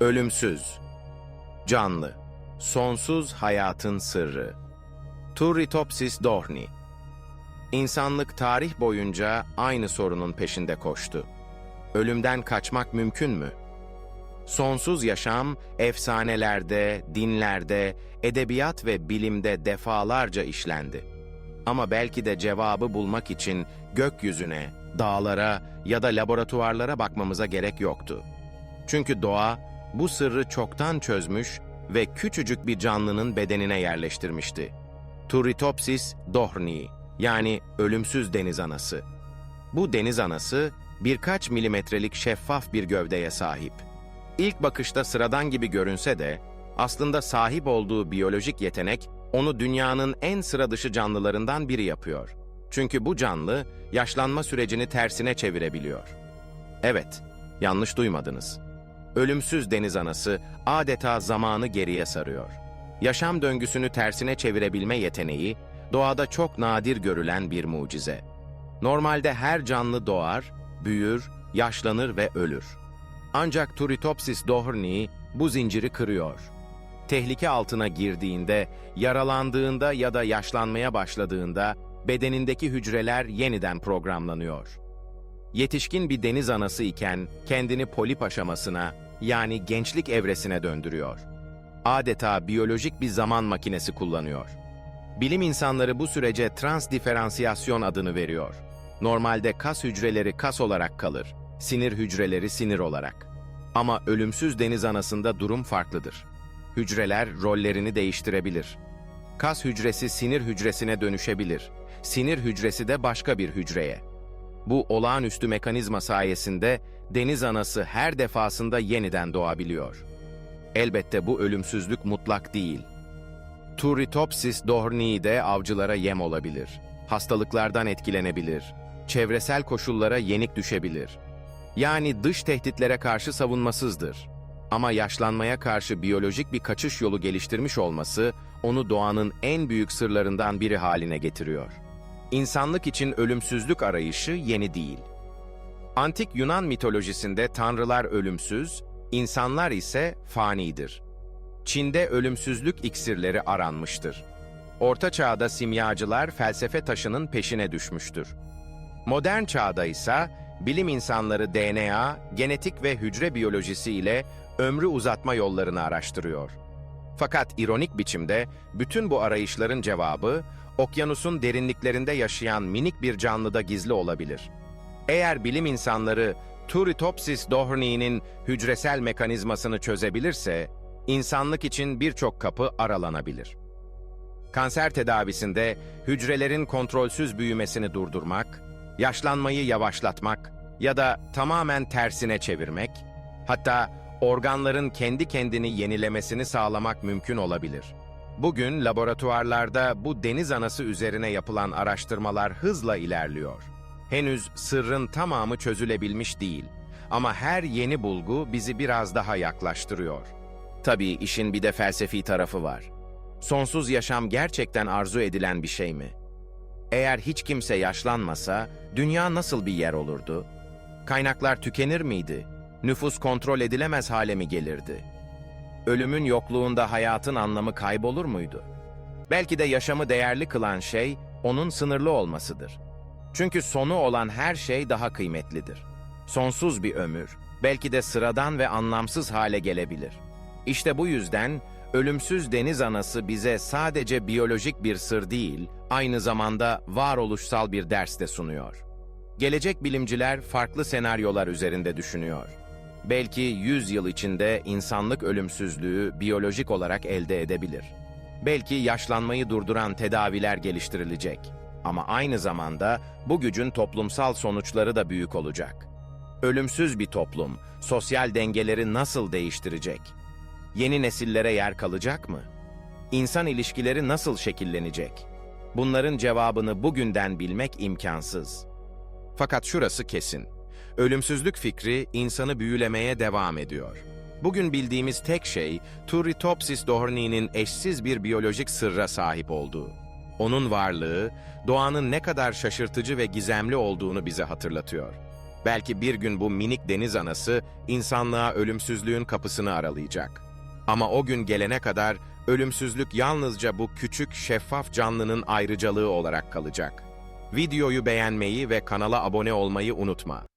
Ölümsüz, canlı, sonsuz hayatın sırrı. Turritopsis dohni. İnsanlık tarih boyunca aynı sorunun peşinde koştu. Ölümden kaçmak mümkün mü? Sonsuz yaşam efsanelerde, dinlerde, edebiyat ve bilimde defalarca işlendi. Ama belki de cevabı bulmak için gökyüzüne, dağlara ya da laboratuvarlara bakmamıza gerek yoktu. Çünkü doğa bu sırrı çoktan çözmüş ve küçücük bir canlının bedenine yerleştirmişti. Turritopsis dohrni yani ölümsüz deniz anası. Bu deniz anası birkaç milimetrelik şeffaf bir gövdeye sahip. İlk bakışta sıradan gibi görünse de aslında sahip olduğu biyolojik yetenek onu dünyanın en sıra dışı canlılarından biri yapıyor. Çünkü bu canlı yaşlanma sürecini tersine çevirebiliyor. Evet, yanlış duymadınız. Ölümsüz deniz anası adeta zamanı geriye sarıyor. Yaşam döngüsünü tersine çevirebilme yeteneği doğada çok nadir görülen bir mucize. Normalde her canlı doğar, büyür, yaşlanır ve ölür. Ancak Turritopsis dohrni bu zinciri kırıyor. Tehlike altına girdiğinde, yaralandığında ya da yaşlanmaya başladığında bedenindeki hücreler yeniden programlanıyor. Yetişkin bir deniz anası iken kendini polip aşamasına yani gençlik evresine döndürüyor. Adeta biyolojik bir zaman makinesi kullanıyor. Bilim insanları bu sürece transdiferansiyasyon adını veriyor. Normalde kas hücreleri kas olarak kalır, sinir hücreleri sinir olarak. Ama ölümsüz deniz anasında durum farklıdır. Hücreler rollerini değiştirebilir. Kas hücresi sinir hücresine dönüşebilir. Sinir hücresi de başka bir hücreye. Bu olağanüstü mekanizma sayesinde deniz anası her defasında yeniden doğabiliyor. Elbette bu ölümsüzlük mutlak değil. Turritopsis dohrni de avcılara yem olabilir. Hastalıklardan etkilenebilir. Çevresel koşullara yenik düşebilir. Yani dış tehditlere karşı savunmasızdır. Ama yaşlanmaya karşı biyolojik bir kaçış yolu geliştirmiş olması onu doğanın en büyük sırlarından biri haline getiriyor. İnsanlık için ölümsüzlük arayışı yeni değil. Antik Yunan mitolojisinde tanrılar ölümsüz, insanlar ise fanidir. Çin'de ölümsüzlük iksirleri aranmıştır. Orta Çağ'da simyacılar felsefe taşının peşine düşmüştür. Modern çağda ise bilim insanları DNA, genetik ve hücre biyolojisi ile ömrü uzatma yollarını araştırıyor. Fakat ironik biçimde bütün bu arayışların cevabı okyanusun derinliklerinde yaşayan minik bir canlıda gizli olabilir. Eğer bilim insanları Turritopsis dohrni'nin hücresel mekanizmasını çözebilirse, insanlık için birçok kapı aralanabilir. Kanser tedavisinde hücrelerin kontrolsüz büyümesini durdurmak, yaşlanmayı yavaşlatmak ya da tamamen tersine çevirmek, hatta organların kendi kendini yenilemesini sağlamak mümkün olabilir. Bugün laboratuvarlarda bu deniz anası üzerine yapılan araştırmalar hızla ilerliyor. Henüz sırrın tamamı çözülebilmiş değil ama her yeni bulgu bizi biraz daha yaklaştırıyor. Tabii işin bir de felsefi tarafı var. Sonsuz yaşam gerçekten arzu edilen bir şey mi? Eğer hiç kimse yaşlanmasa, dünya nasıl bir yer olurdu? Kaynaklar tükenir miydi? Nüfus kontrol edilemez hale mi gelirdi? Ölümün yokluğunda hayatın anlamı kaybolur muydu? Belki de yaşamı değerli kılan şey, onun sınırlı olmasıdır. Çünkü sonu olan her şey daha kıymetlidir. Sonsuz bir ömür, belki de sıradan ve anlamsız hale gelebilir. İşte bu yüzden ölümsüz deniz anası bize sadece biyolojik bir sır değil, aynı zamanda varoluşsal bir ders de sunuyor. Gelecek bilimciler farklı senaryolar üzerinde düşünüyor. Belki 100 yıl içinde insanlık ölümsüzlüğü biyolojik olarak elde edebilir. Belki yaşlanmayı durduran tedaviler geliştirilecek. Ama aynı zamanda bu gücün toplumsal sonuçları da büyük olacak. Ölümsüz bir toplum sosyal dengeleri nasıl değiştirecek? Yeni nesillere yer kalacak mı? İnsan ilişkileri nasıl şekillenecek? Bunların cevabını bugünden bilmek imkansız. Fakat şurası kesin. Ölümsüzlük fikri insanı büyülemeye devam ediyor. Bugün bildiğimiz tek şey Turritopsis dohrni'nin eşsiz bir biyolojik sırra sahip olduğu. Onun varlığı, doğanın ne kadar şaşırtıcı ve gizemli olduğunu bize hatırlatıyor. Belki bir gün bu minik deniz anası insanlığa ölümsüzlüğün kapısını aralayacak. Ama o gün gelene kadar ölümsüzlük yalnızca bu küçük şeffaf canlının ayrıcalığı olarak kalacak. Videoyu beğenmeyi ve kanala abone olmayı unutma.